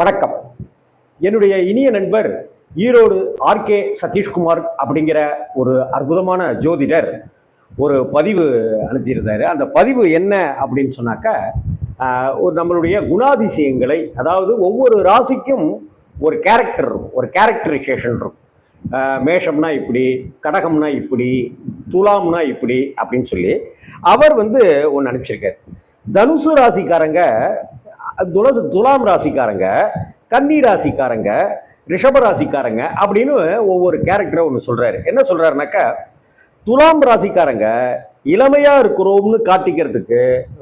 வணக்கம். என்னுடைய இனிய நண்பர் ஈரோடு ஆர்கே சதீஷ்குமார் அப்படிங்கிற ஒரு அற்புதமான ஜோதிடர் ஒரு பதிவு அனுப்பியிருந்தார். அந்த பதிவு என்ன அப்படின்னு சொன்னாக்கா ஒரு நம்மளுடைய குணாதிசயங்களை அதாவது ஒவ்வொரு ராசிக்கும் ஒரு கேரக்டர் இருக்கும் ஒரு கேரக்டரைசேஷன் இருக்கும். மேஷம்னா இப்படி கடகம்னா இப்படி துலாம்னா இப்படி அப்படின்னு சொல்லி அவர் வந்து ஒன்று அனுப்பிச்சிருக்காரு. தனுசு ராசிக்காரங்க துளசு துலாம் ராசிக்காரங்க கன்னி ராசிக்காரங்க ரிஷப ராசிக்காரங்க அப்படின்னு ஒவ்வொரு கேரக்டரை ஒன்று சொல்கிறாரு என்ன சொல்கிறாருனாக்கா துலாம் ராசிக்காரங்க இளமையாக இருக்கிறோம்னு காட்டிக்கிறதுக்கு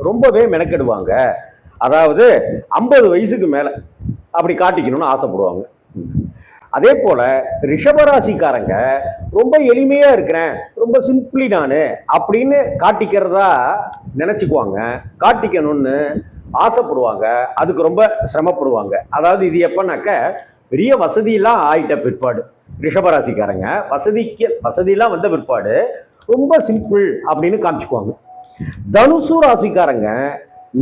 ரொம்பவே மெனக்கெடுவாங்க. அதாவது ஐம்பது வயசுக்கு மேலே அப்படி காட்டிக்கணும்னு ஆசைப்படுவாங்க. அதே போல் ரிஷபராசிக்காரங்க ரொம்ப எளிமையாக இருக்கிறேன் ரொம்ப சிம்பிளி நான் அப்படின்னு காட்டிக்கிறதா நினச்சிக்குவாங்க. காட்டிக்கணும்னு ஆசைப்படுவாங்க. அதுக்கு ரொம்ப சிரமப்படுவாங்க. அதாவது இது எப்பனாக்க பெரிய வசதியெல்லாம் ஆயிட்ட பிற்பாடு. ரிஷபராசிக்காரங்க வசதிக்கு வசதியெல்லாம் வந்த பிற்பாடு ரொம்ப சிம்பிள் அப்படின்னு காமிச்சுக்குவாங்க. தனுசு ராசிக்காரங்க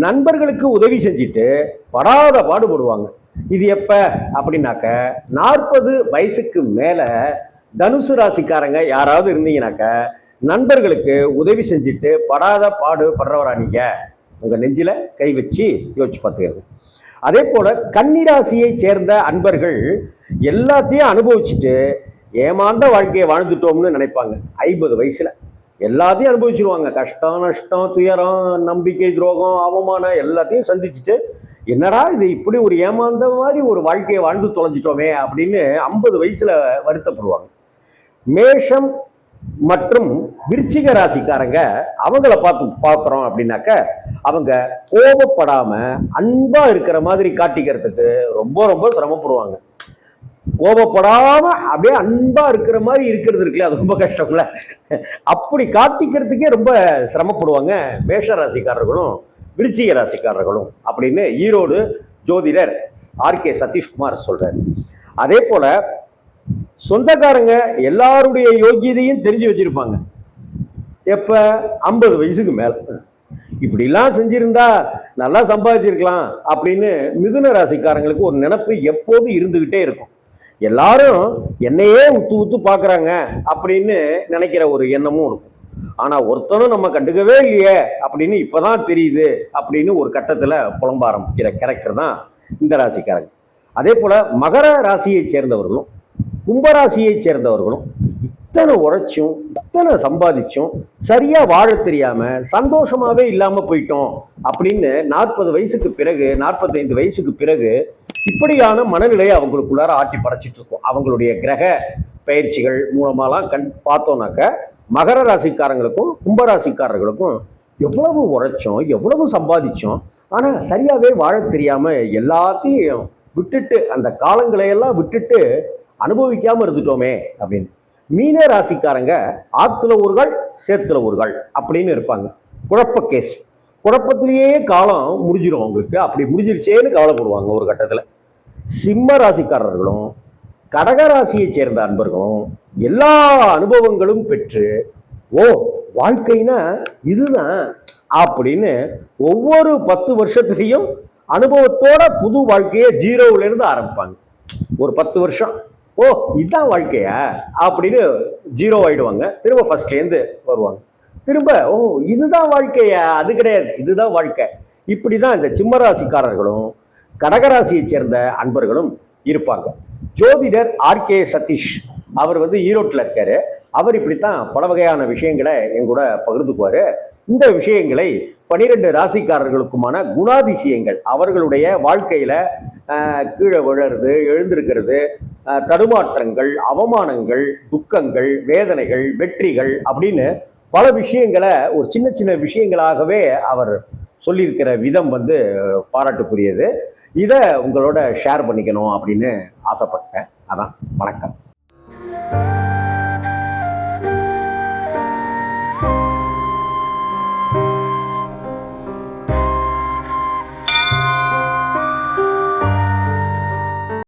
நண்பர்களுக்கு உதவி செஞ்சுட்டு படாத பாடுபடுவாங்க. இது எப்ப? அப்படின்னாக்க நாற்பது வயசுக்கு மேல தனுசு ராசிக்காரங்க யாராவது இருந்தீங்கன்னாக்க நண்பர்களுக்கு உதவி செஞ்சுட்டு படாத பாடு படுறவரா நீங்க. உங்க நெஞ்சில கை வச்சு யோசிச்சு பார்த்துக்கிறது அதே போல கன்னிராசியை சேர்ந்த அன்பர்கள் எல்லாத்தையும் அனுபவிச்சுட்டு ஏமாந்த வாழ்க்கையை வாழ்ந்துட்டோம்னு நினைப்பாங்க. ஐம்பது வயசுல. எல்லாத்தையும் அனுபவிச்சிருவாங்க. கஷ்டம் நஷ்டம் துயரம் நம்பிக்கை துரோகம் அவமானம் எல்லாத்தையும் சந்திச்சுட்டு என்னடா இது இப்படி ஒரு ஏமாந்த மாதிரி ஒரு வாழ்க்கையை வாழ்ந்து தொலைஞ்சிட்டோமே அப்படின்னு ஐம்பது வயசுல வருத்தப்படுவாங்க. மேஷம் மற்றும் விருச்சிக ராசிக்காரங்க அவங்கள பார்த்து பார்க்குறோம் அப்படின்னாக்க அவங்க கோபப்படாம அன்பா இருக்கிற மாதிரி காட்டிக்கிறதுக்கு ரொம்ப ரொம்ப சிரமப்படுவாங்க. கோபப்படாம அப்படியே அன்பா இருக்கிற மாதிரி இருக்கிறது இருக்குல்ல அது ரொம்ப கஷ்டம்ல. அப்படி காட்டிக்கிறதுக்கே ரொம்ப சிரமப்படுவாங்க மேஷ ராசிக்காரர்களும். விருச்சிக ராசிக்காரர்களும் அப்படின்னு ஈரோடு ஜோதிடர் ஆர்கே சதீஷ்குமார் சொல்றாரு. அதே போல சொந்தக்காரங்க எல்லாருடைய யோகியதையும் தெரிஞ்சு வச்சிருப்பாங்க. எப்ப? ஐம்பது வயசுக்கு மேல. இப்படிலாம் செஞ்சிருந்தா நல்லா சம்பாதிச்சிருக்கலாம் அப்படின்னு மிதுன ராசிக்காரங்களுக்கு ஒரு நினப்பு எப்போதும் இருந்துகிட்டே இருக்கும். எல்லாரும் என்னையே உத்து உத்து பார்க்குறாங்க அப்படின்னு நினைக்கிற ஒரு எண்ணமும் இருக்கும். ஆனால் ஒருத்தனும் நம்ம கண்டுக்கவே இல்லையே அப்படின்னு இப்பதான் தெரியுது அப்படின்னு ஒரு கட்டத்தில் புலம்ப ஆரம்பிக்கிற கேரக்டர் தான் இந்த ராசிக்காரங்க. அதே போல் மகர ராசியை சேர்ந்தவர்களும் கும்பராசியை சேர்ந்தவர்களும் இத்தனை உழைச்சும் இத்தனை சம்பாதிச்சும் சரியாக வாழ தெரியாமல் சந்தோஷமாகவே இல்லாமல் போயிட்டோம் அப்படின்னு நாற்பது வயசுக்கு பிறகு நாற்பத்தைந்து வயசுக்கு பிறகு இப்படியான மனநிலையை அவங்களுக்குள்ளார ஆட்டி படைச்சிட்டுருக்கும் அவங்களுடைய கிரக பயிற்சிகள் மூலமாலாம் கண் பார்த்தோன்னாக்க மகர ராசிக்காரங்களுக்கும் கும்பராசிக்காரர்களுக்கும் எவ்வளவு உழைச்சோம் எவ்வளவு சம்பாதிச்சோம் ஆனால் சரியாகவே வாழ தெரியாமல் எல்லாத்தையும் விட்டுட்டு அந்த காலங்களையெல்லாம் விட்டுட்டு அனுபவிக்காமல் இருந்துட்டோமே அப்படின்னு. மீன ராசிக்காரங்க ஆற்றுல ஊர்கள் சேத்துல ஊர்கள் அப்படின்னு இருப்பாங்க. குழப்ப கேஸ் குழப்பத்திலேயே காலம் முடிஞ்சிடும் அவங்களுக்கு. அப்படி முடிஞ்சிருச்சேன்னு கவலைப்படுவாங்க ஒரு கட்டத்தில். சிம்ம ராசிக்காரர்களும் கடக ராசியை சேர்ந்த அன்பர்களும் எல்லா அனுபவங்களும் பெற்று ஓ வாழ்க்கைனா இதுதான் அப்படின்னு ஒவ்வொரு பத்து வருஷத்துலையும் அனுபவத்தோட புது வாழ்க்கையை ஜீரோவிலேருந்து ஆரம்பிப்பாங்க. ஒரு பத்து வருஷம் ஓ இதுதான் வாழ்க்கையா? அப்படின்னு ஜீரோ ஆகிடுவாங்க திரும்ப ஃபஸ்ட்லேருந்து வருவாங்க. திரும்ப ஓ இதுதான் வாழ்க்கையா? அது கிடையாது. இதுதான் வாழ்க்கை. இப்படி தான் இந்த சிம்மராசிக்காரர்களும் கடகராசியை சேர்ந்த அன்பர்களும் இருப்பாங்க. ஜோதிடர் ஆர்கே சதீஷ் அவர் வந்து ஈரோட்டில் இருக்கார். அவர் இப்படித்தான் பல வகையான விஷயங்களை எங்கூட பகிர்ந்துக்குவார். இந்த விஷயங்களை பனிரெண்டு ராசிக்காரர்களுக்குமான குணாதிசயங்கள் அவர்களுடைய வாழ்க்கையில் கீழே விழறது எழுந்திருக்கிறது தடுமாற்றங்கள் அவமானங்கள் துக்கங்கள் வேதனைகள் வெற்றிகள் அப்படின்னு பல விஷயங்களை ஒரு சின்ன சின்ன விஷயங்களாகவே அவர் சொல்லியிருக்கிற விதம் வந்து பாராட்டுக்குரியது. இதை உங்களோட ஷேர் பண்ணிக்கணும் அப்படின்னு ஆசைப்பட்டேன். அதான் வணக்கம்.